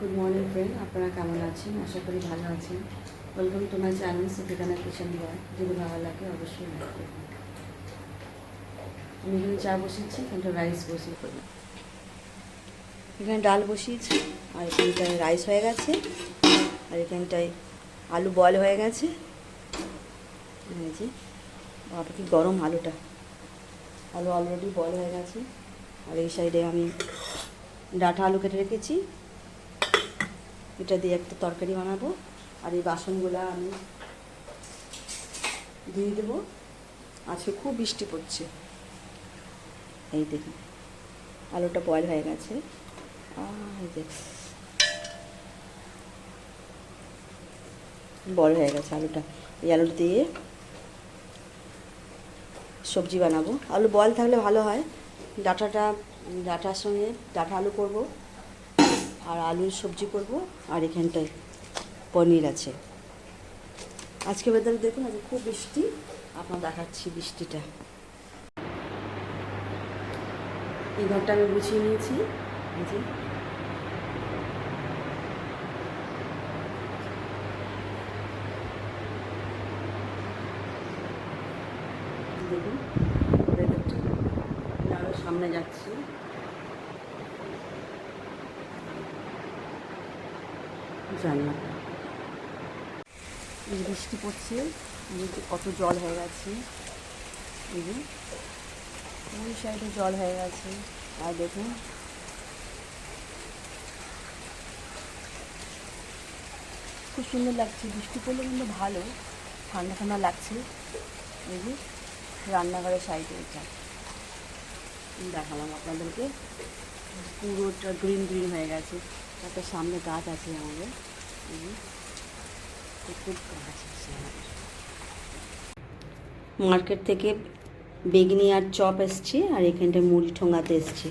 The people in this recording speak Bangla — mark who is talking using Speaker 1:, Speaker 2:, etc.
Speaker 1: গুড মর্নিং ফ্রেন্ড আপনারা কেমন আছেন? আশা করি ভালো আছেন। Welcome to my channel Sufikana kitchen boy যদি ভালো লাগে, অবশ্যই লাইক করবেন। আমি এখানে চা বসিয়েছি, এখানটা রাইস বসিয়ে করলাম এখানে ডাল বসিয়েছি, আর এখানটায় রাইস হয়ে গেছে, আর এখানটায় আলু বয়েল হয়ে গেছে। যে কি গরম আলুটা। আলু অলরেডি বয়েল হয়ে গেছে। আর এই সাইডে আমি ডাঁটা আলু কেটে রেখেছি। এটা দিয়ে একটা তরকারি বানাবো। আর এই বাসনগুলো আমি দিয়ে দেবো। আজকে খুব বৃষ্টি পড়ছে। এই দেখুন, আলুটা বয়েল হয়ে গেছে। এই বড় হয়ে গেছে আলুটা। এই আলু দিয়ে সবজি বানাবো। আলু বয়েল থাকলে ভালো হয়। ডাটাটা, ডাটার সঙ্গে ডাটা আলু করব। আর আলুর সবজি করব, আর এখানটায় পনির আছে। আজকে ওয়েদার দেখুন, আজকে খুব বৃষ্টি। আপনার দেখাচ্ছি বৃষ্টিটা। এই ঘরটা আমি গুছিয়ে নিয়েছি। দেখুন আরও সামনে যাচ্ছি। জানলাটা বৃষ্টি পড়ছে কত জল হয়ে গেছে। এই ওই সাইডে জল হয়ে গেছে। আর দেখুন। খুব সুন্দর লাগছে। বৃষ্টি পড়লে কিন্তু ভালো। ঠান্ডা ঠান্ডা লাগছে। এই যে, রান্নাঘরের সাইডে এটা। দেখালাম আপনাদেরকে। পুরোটা গ্রিন গ্রিন হয়ে গেছে। একটা সামনে গাছ আছে আমাদের। খুব গাছ আছে মার্কেট থেকে বেগনি আর চপ এসছে, আর এখানটায় মুড়ি ঠোঙাতে এসছে।